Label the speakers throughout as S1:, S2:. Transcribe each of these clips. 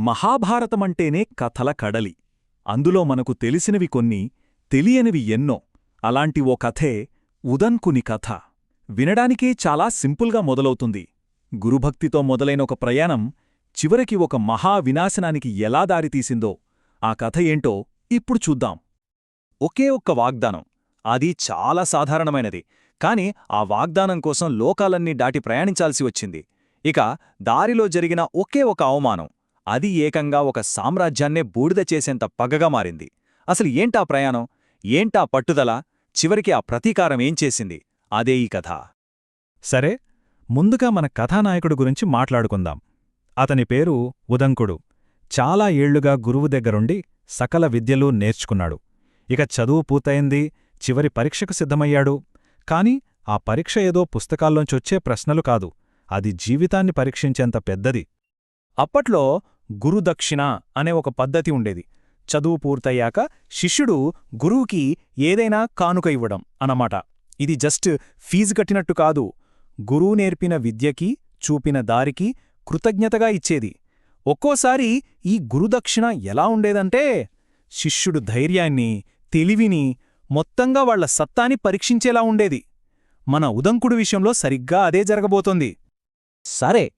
S1: మహాభారతమంటేనే కథల కడలి. అందులో మనకు తెలిసినవి కొన్ని తెలియనివి ఎన్నో. అలాంటి ఓ కథే ఉదన్కుని కథ. వినడానికే చాలా సింపుల్గా మొదలవుతుంది. గురుభక్తితో మొదలైన ఒక ప్రయాణం చివరికి ఒక మహా వినాశనానికి ఎలా దారితీసిందో ఆ కథ ఏంటో ఇప్పుడు చూద్దాం. ఒకే ఒక్క వాగ్దానం. అది చాలా సాధారణమైనది. కాని ఆ వాగ్దానం కోసం లోకాలన్నీ దాటి ప్రయాణించాల్సి వచ్చింది. ఇక దారిలో జరిగిన ఒకే ఒక అవమానం. అది ఏకంగా ఒక సామ్రాజ్యాన్నే బూడిద చేసేంత పగగా మారింది. అసలు ఏంటా ప్రయాణం? ఏంటా పట్టుదల? చివరికి ఆ ప్రతీకారం ఏం చేసింది? అదే ఈ కథ. సరే ముందుగా మన కథానాయకుడు గురించి మాట్లాడుకుందాం. అతని పేరు ఉదంకుడు. చాలా ఏళ్ళుగా గురువు దగ్గరుండి సకల విద్యలు నేర్చుకున్నాడు. ఇక చదువు పూర్తయింది చివరి పరీక్షకు సిద్ధమయ్యాడు. కాని ఆ పరీక్ష ఏదో పుస్తకాల్లోంచొచ్చే ప్రశ్నలు కాదు. అది జీవితాన్ని పరీక్షించేంత పెద్దది. అప్పట్లో గురుదక్షిణ అనే ఒక పద్ధతి ఉండేది. చదువు పూర్తయ్యాక శిష్యుడు గురువుకి ఏదైనా కానుక ఇవ్వడం అన్నమాట. ఇది జస్ట్ ఫీజు కట్టినట్టు కాదు. గురువు నేర్పిన విద్యకి చూపిన దారికి కృతజ్ఞతగా ఇచ్చేది. ఒక్కోసారి ఈ గురుదక్షిణ ఎలా ఉండేదంటే శిష్యుడు ధైర్యాన్ని తెలివిని మొత్తంగా వాళ్ళ సత్తాని పరీక్షించేలా ఉండేది. మన ఉదంకుడు విషయంలో సరిగ్గా అదే జరగబోతోంది.
S2: సరే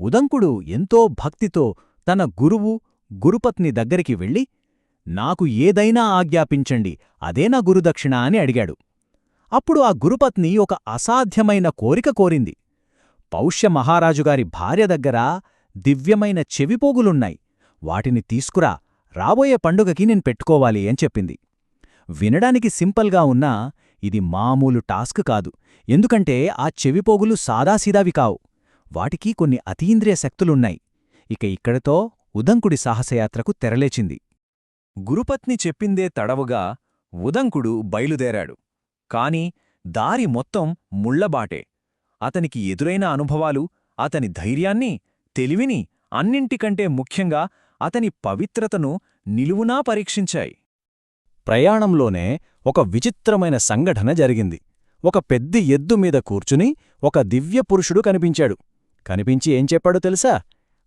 S2: ఉదంకుడు ఎంతో భక్తితో తన గురువు గురుపత్ని దగ్గరికి వెళ్ళి నాకు ఏదైనా ఆజ్ఞాపించండి అదే నా గురుదక్షిణ అని అడిగాడు. అప్పుడు ఆ గురుపత్ని ఒక అసాధ్యమైన కోరిక కోరింది. పౌష్య మహారాజుగారి భార్య దగ్గర దివ్యమైన చెవిపోగులున్నాయి. వాటిని తీసుకురా రాబోయే పండుగకి నేను పెట్టుకోవాలి అని చెప్పింది. వినడానికి సింపుల్గా ఉన్నా ఇది మామూలు టాస్క్ కాదు. ఎందుకంటే ఆ చెవిపోగులు సాదాసీదావి కావు. వాటికి కొన్ని అతీంద్రియ శక్తులున్నాయి. ఇక ఇక్కడితో ఉదంకుడి సాహసయాత్రకు తెరలేచింది.
S1: గురుపత్ని చెప్పిందే తడవుగా ఉదంకుడు బయలుదేరాడు. కాని దారి మొత్తం ముళ్ళబాటే అతనికి ఎదురైన అనుభవాలు అతని ధైర్యాన్ని తెలివిని అన్నింటికంటే ముఖ్యంగా అతని పవిత్రతను నిలువునా పరీక్షించాయి.
S2: ప్రయాణంలోనే ఒక విచిత్రమైన సంఘటన జరిగింది. ఒక పెద్ద ఎద్దు మీద కూర్చుని ఒక దివ్యపురుషుడు కనిపించాడు. కనిపించి ఏం చెప్పాడో తెలుసా?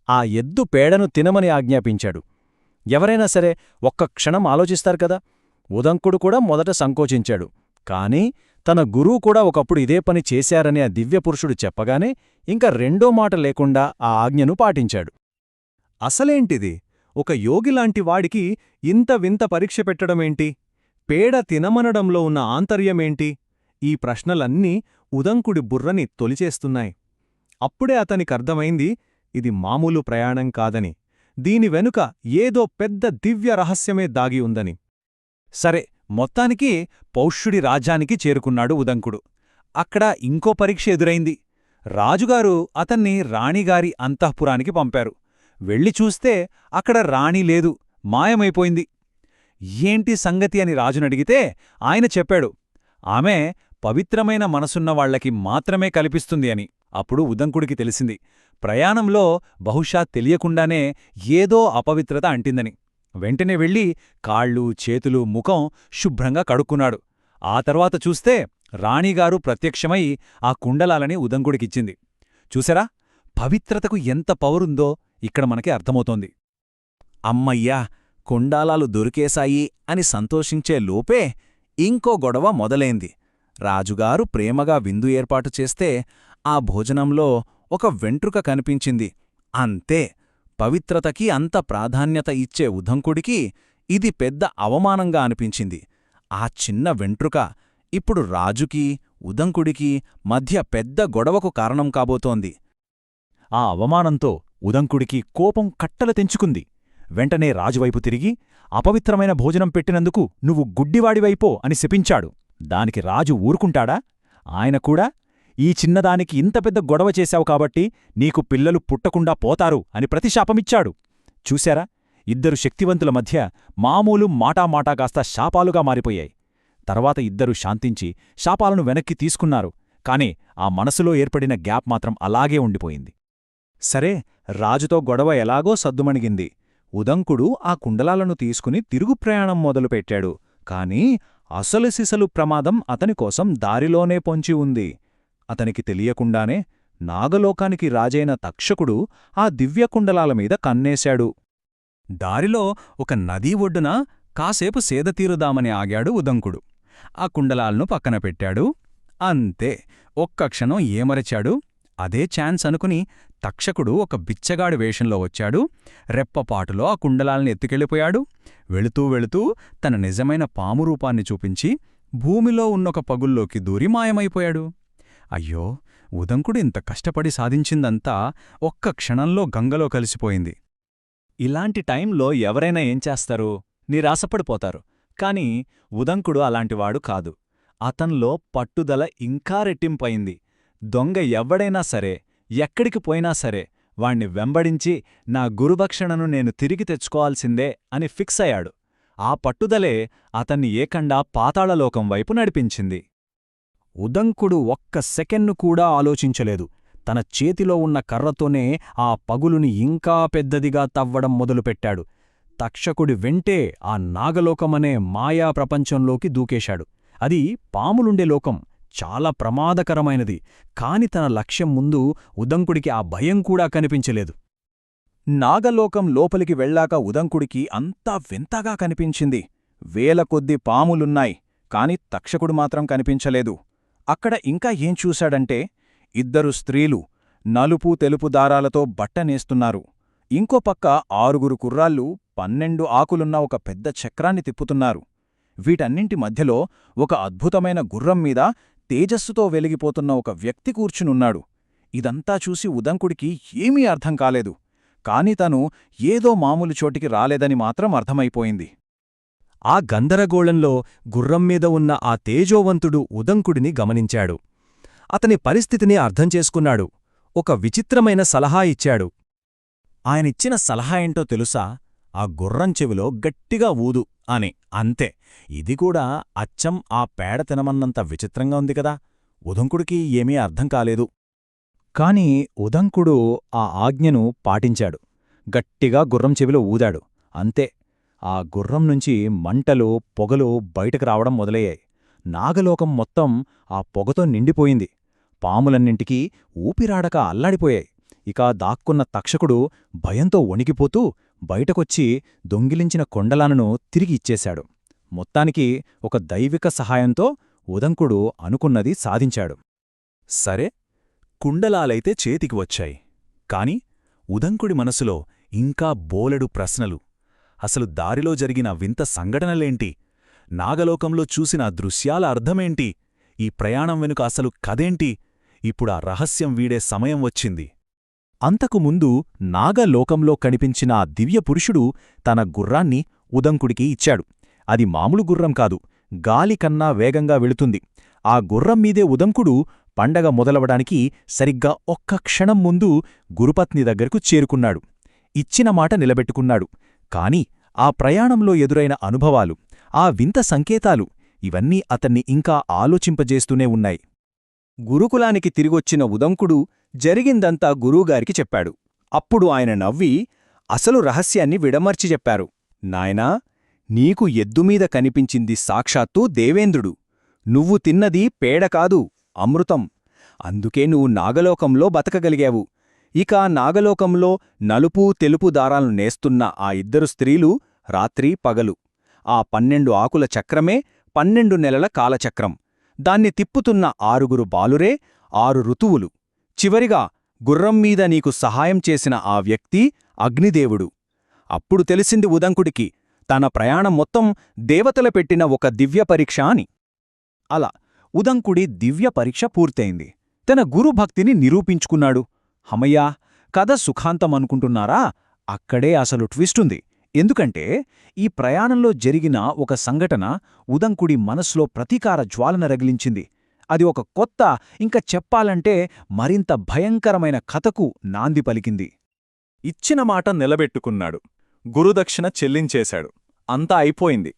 S2: ఆ ఎద్దు పేడను తినమని ఆజ్ఞాపించాడు. ఎవరైనా సరే ఒక్క క్షణం ఆలోచిస్తారు కదా? ఉదంకుడు కూడా మొదట సంకోచించాడు. కాని తన గురువు కూడా ఒకప్పుడు ఇదే పని చేశారని ఆ దివ్యపురుషుడు చెప్పగానే ఇంకా రెండో మాట లేకుండా ఆ ఆజ్ఞను పాటించాడు.
S1: అసలేంటిది? ఒక యోగిలాంటి వాడికి ఇంత వింత పరీక్ష పెట్టడమేంటి? పేడ తినమనడంలో ఉన్న ఆంతర్యమేంటి? ఈ ప్రశ్నలన్నీ ఉదంకుడి బుర్రని తొలిచేస్తున్నాయి. అప్పుడే అతనికర్థమైంది ఇది మామూలు ప్రయాణం కాదని దీని వెనుక ఏదో పెద్ద దివ్య రహస్యమే దాగి ఉందని. సరే మొత్తానికి పౌష్యుడి రాజ్యానికి చేరుకున్నాడు ఉదంకుడు. అక్కడ ఇంకో పరీక్ష ఎదురైంది. రాజుగారు అతన్ని రాణిగారి అంతఃపురానికి పంపారు. వెళ్ళి చూస్తే అక్కడ రాణి లేదు మాయమైపోయింది. ఏంటి సంగతి అని రాజునడిగితే ఆయన చెప్పాడు ఆమె పవిత్రమైన మనసున్నవాళ్ళకి మాత్రమే కల్పిస్తుంది అని. అప్పుడు ఉదంకుడికి తెలిసింది ప్రయాణంలో బహుశా తెలియకుండానే ఏదో అపవిత్రత అంటిందని. వెంటనే వెళ్ళి కాళ్ళు చేతులు ముఖం శుభ్రంగా కడుక్కున్నాడు. ఆ తర్వాత చూస్తే రాణిగారు ప్రత్యక్షమై ఆ కుండలాలని ఉదంకుడికిచ్చింది. చూసారా? పవిత్రతకు ఎంత పవరుందో ఇక్కడ మనకి అర్థమవుతోంది. అమ్మయ్యా కుండాలాలు దొరికేశాయి అని సంతోషించే లోపే ఇంకో గొడవ మొదలైంది. రాజుగారు ప్రేమగా విందు ఏర్పాటు చేస్తే ఆ భోజనంలో ఒక వెంట్రుక కనిపించింది. అంతే పవిత్రతకి అంత ప్రాధాన్యత ఇచ్చే ఉధంకుడికి ఇది పెద్ద అవమానంగా అనిపించింది. ఆ చిన్న వెంట్రుక ఇప్పుడు రాజుకీ ఉదంకుడికి మధ్య పెద్ద గొడవకు కారణం కాబోతోంది. ఆ అవమానంతో ఉదంకుడికి కోపం కట్టలు తెంచుకుంది. వెంటనే రాజువైపు తిరిగి అపవిత్రమైన భోజనం పెట్టినందుకు నువ్వు గుడ్డివాడివైపో అని శపించాడు. దానికి రాజు ఊరుకుంటాడా? ఆయన కూడా ఈ చిన్నదానికి ఇంత పెద్ద గొడవ చేశావు కాబట్టి నీకు పిల్లలు పుట్టకుండా పోతారు అని ప్రతిశాపమిచ్చాడు. చూశారా? ఇద్దరు శక్తివంతుల మధ్య మామూలు మాటామాటా కాస్త శాపాలుగా మారిపోయాయి. తర్వాత ఇద్దరూ శాంతించి శాపాలను వెనక్కి తీసుకున్నారు. కాని ఆ మనసులో ఏర్పడిన గ్యాప్ మాత్రం అలాగే ఉండిపోయింది. సరే రాజుతో గొడవ ఎలాగో సద్దుమణిగింది. ఉదంకుడు ఆ కుండలాలను తీసుకుని తిరుగు ప్రయాణం మొదలుపెట్టాడు. కాని అసలు సిసలు ప్రమాదం అతనికోసం దారిలోనే పొంచి ఉంది. అతనికి తెలియకుండానే నాగలోకానికి రాజైన తక్షకుడు ఆ దివ్యకుండలాల మీద కన్నేశాడు.
S2: దారిలో ఒక నదీ ఒడ్డున కాసేపు సేదతీరుదామని ఆగాడు ఉదంకుడు. ఆ కుండలాలను పక్కన పెట్టాడు. అంతే ఒక్క క్షణం ఏమరచాడు? అదే ఛాన్స్ అనుకుని తక్షకుడు ఒక బిచ్చగాడి వేషంలో వచ్చాడు. రెప్పపాటులో ఆ కుండలాల్ని ఎత్తుకెళ్ళిపోయాడు. వెళుతూ వెళుతూ తన నిజమైన పాము రూపాన్ని చూపించి భూమిలో ఉన్నొక పగుల్లోకి దూరి మాయమైపోయాడు. అయ్యో ఉదంకుడు ఇంత కష్టపడి సాధించిందంతా ఒక్క క్షణంలో గంగలో కలిసిపోయింది.
S1: ఇలాంటి టైంలో ఎవరైనా ఏం చేస్తారు? నిరాశపడిపోతారు. కాని ఉదంకుడు అలాంటివాడు కాదు. అతన్లో పట్టుదల ఇంకా రెట్టింపయింది. దొంగ ఎవ్వడైనా సరే ఎక్కడికి పోయినా సరే వాణ్ణి వెంబడించి నా గురుభక్షణను నేను తిరిగి తెచ్చుకోవాల్సిందే అని ఫిక్స్ అయ్యాడు. ఆ పట్టుదలే అతన్ని ఏకండా పాతాళలోకం వైపు నడిపించింది.
S2: ఉదంకుడు ఒక్క సెకెన్ను కూడా ఆలోచించలేదు. తన చేతిలో ఉన్న కర్రతోనే ఆ పగులుని ఇంకా పెద్దదిగా తవ్వడం మొదలుపెట్టాడు. తక్షకుడి వెంటే ఆ నాగలోకమనే మాయా ప్రపంచంలోకి దూకేశాడు. అది పాములుండే లోకం చాలా ప్రమాదకరమైనది కాని తన లక్ష్యం ముందు ఉదంకుడికి ఆ భయం కూడా కనిపించలేదు. నాగలోకం లోపలికి వెళ్ళాక ఉదంకుడికి అంతా వింతగా కనిపించింది. వేల కొద్ది పాములున్నాయి కాని తక్షకుడు మాత్రం కనిపించలేదు. అక్కడ ఇంకా ఏం చూశాడంటే ఇద్దరు స్త్రీలు నలుపు తెలుపు దారాలతో బట్టనేస్తున్నారు ఇంకో పక్క ఆరుగురు కుర్రాళ్ళు పన్నెండు ఆకులున్న ఒక పెద్ద చక్రాన్ని తిప్పుతున్నారు. వీటన్నింటి మధ్యలో ఒక అద్భుతమైన గుర్రం మీద తేజస్సుతో వెలిగిపోతున్న ఒక వ్యక్తి కూర్చునున్నాడు. ఇదంతా చూసి ఉదంకుడికి ఏమీ అర్థం కాలేదు. కాని తను ఏదో మామూలు చోటికి రాలేదని మాత్రం అర్థమైపోయింది.
S1: ఆ గందరగోళంలో గుర్రంమీద ఉన్న ఆ తేజోవంతుడు ఉదంకుడిని గమనించాడు. అతని పరిస్థితిని అర్థం చేసుకున్నాడు. ఒక విచిత్రమైన సలహా ఇచ్చాడు. ఆయనిచ్చిన సలహా ఏంటో తెలుసా? ఆ గుర్రం చెవిలో గట్టిగా ఊదు అని. అంతే. ఇది కూడా అచ్చం ఆ పేడ తినమన్నంత విచిత్రంగా ఉంది కదా. ఉదంకుడికి ఏమీ అర్థం కాలేదు. కాని ఉదంకుడు ఆ ఆజ్ఞను పాటించాడు. గట్టిగా గుర్రం చెవిలో ఊదాడు. అంతే. ఆ గుర్రం నుంచి మంటలు పొగలు బయటకు రావడం మొదలయ్యాయి. నాగలోకం మొత్తం ఆ పొగతో నిండిపోయింది. పాములన్నింటికీ ఊపిరాడక అల్లాడిపోయాయి. ఇక దాక్కున్న తక్షకుడు భయంతో వణికిపోతూ బయటకొచ్చి దొంగిలించిన కొండలానను తిరిగి ఇచ్చేశాడు. మొత్తానికి ఒక దైవిక సహాయంతో ఉదంకుడు అనుకున్నది సాధించాడు. సరే కుండలాలైతే చేతికి వచ్చాయి. కాని ఉదంకుడి మనసులో ఇంకా బోలెడు ప్రశ్నలు. అసలు దారిలో జరిగిన వింత సంఘటనలేంటి? నాగలోకంలో చూసిన దృశ్యాల అర్థమేంటి? ఈ ప్రయాణం వెనుక అసలు కదేంటి ఇప్పుడా రహస్యం వీడే సమయం వచ్చింది. అంతకుముందు నాగలోకంలో కనిపించిన ఆ దివ్యపురుషుడు తన గుర్రాన్ని ఉదంకుడికి ఇచ్చాడు. అది మామూలు గుర్రం కాదు. గాలికన్నా వేగంగా వెళుతుంది. ఆ గుర్రం మీదే ఉదంకుడు పండగ మొదలవడానికి సరిగ్గా ఒక్క క్షణం ముందు గురుపత్ని దగ్గరకు చేరుకున్నాడు. ఇచ్చిన మాట నిలబెట్టుకున్నాడు. కాని ఆ ప్రయాణంలో ఎదురైన అనుభవాలు ఆ వింత సంకేతాలు ఇవన్నీ అతన్ని ఇంకా ఆలోచింపజేస్తూనే ఉన్నాయి. గురుకులానికి తిరిగొచ్చిన ఉదంకుడు జరిగిందంతా గురువుగారికి చెప్పాడు. అప్పుడు ఆయన నవ్వి అసలు రహస్యాన్ని విడమర్చి చెప్పారు. నాయనా నీకు ఎద్దుమీద కనిపించింది సాక్షాత్తూ దేవేంద్రుడు. నువ్వు తిన్నది పేడ కాదు అమృతం. అందుకే నువ్వు నాగలోకంలో బతకగలిగావు. ఇక నాగలోకంలో నలుపు తెలుపు దారాలను నేస్తున్న ఆ ఇద్దరు స్త్రీలు రాత్రి పగలు. ఆ పన్నెండు ఆకుల చక్రమే పన్నెండు నెలల కాలచక్రం. దాన్ని తిప్పుతున్న ఆరుగురు బాలురే ఆరు ఋతువులు. చివరిగా గుర్రం మీద నీకు సహాయం చేసిన ఆ వ్యక్తి అగ్నిదేవుడు. అప్పుడు తెలిసింది ఉదంకుడికి తన ప్రయాణం మొత్తం దేవతల పెట్టిన ఒక దివ్య పరీక్ష అని. అలా ఉదంకుడి దివ్య పరీక్ష పూర్తయింది. తన గురుభక్తిని నిరూపించుకున్నాడు. హమయ్యా కథ సుఖాంతం అనుకుంటున్నారా? అక్కడే అసలు ట్విస్టుంది ఎందుకంటే ఈ ప్రయాణంలో జరిగిన ఒక సంఘటన ఉదంకుడి మనస్సులో ప్రతీకార జ్వాలన రగిలించింది. అది ఒక కొత్త ఇంకా చెప్పాలంటే మరింత భయంకరమైన కథకు నాంది పలికింది. ఇచ్చిన మాట నిలబెట్టుకున్నాడు. గురుదక్షిణ చెల్లించేశాడు. అంతా అయిపోయింది.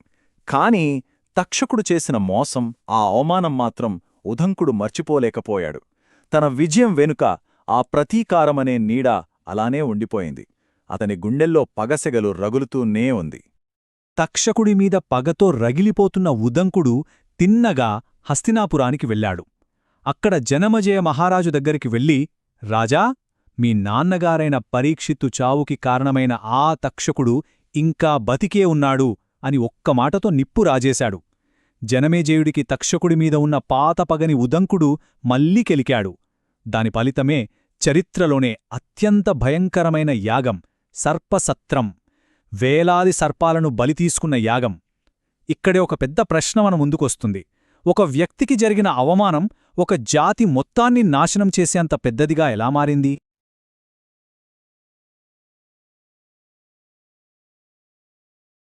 S1: కాని తక్షకుడు చేసిన మోసం ఆ అవమానం మాత్రం ఉదంకుడు మర్చిపోలేకపోయాడు. తన విజయం వెనుక ఆ ప్రతీకారమనే నీడ అలానే ఉండిపోయింది. అతని గుండెల్లో పగసెగలు రగులుతూనే ఉంది. తక్షకుడి మీద పగతో రగిలిపోతున్న ఉదంకుడు తిన్నగా హస్తినాపురానికి వెళ్ళాడు. అక్కడ జనమజయ మహారాజు దగ్గరికి వెళ్ళి రాజా మీ నాన్నగారైన పరీక్షిత్తు చావుకి కారణమైన ఆ తక్షకుడు
S3: ఇంకా బతికే ఉన్నాడు అని ఒక్క మాటతో నిప్పు రాజేశాడు. జనమేజేయుడికి తక్షకుడి మీద ఉన్న పాత పగని ఉదంకుడు మళ్ళీ కెలికాడు. దాని ఫలితమే చరిత్రలోనే అత్యంత భయంకరమైన యాగం సర్పసత్రం. వేలాది సర్పాలను బలి తీసుకున్న యాగం. ఇక్కడే ఒక పెద్ద ప్రశ్న మన ముందుకొస్తుంది. ఒక వ్యక్తికి జరిగిన అవమానం ఒక జాతి మొత్తాన్ని నాశనం చేసేంత పెద్దదిగా ఎలా మారింది?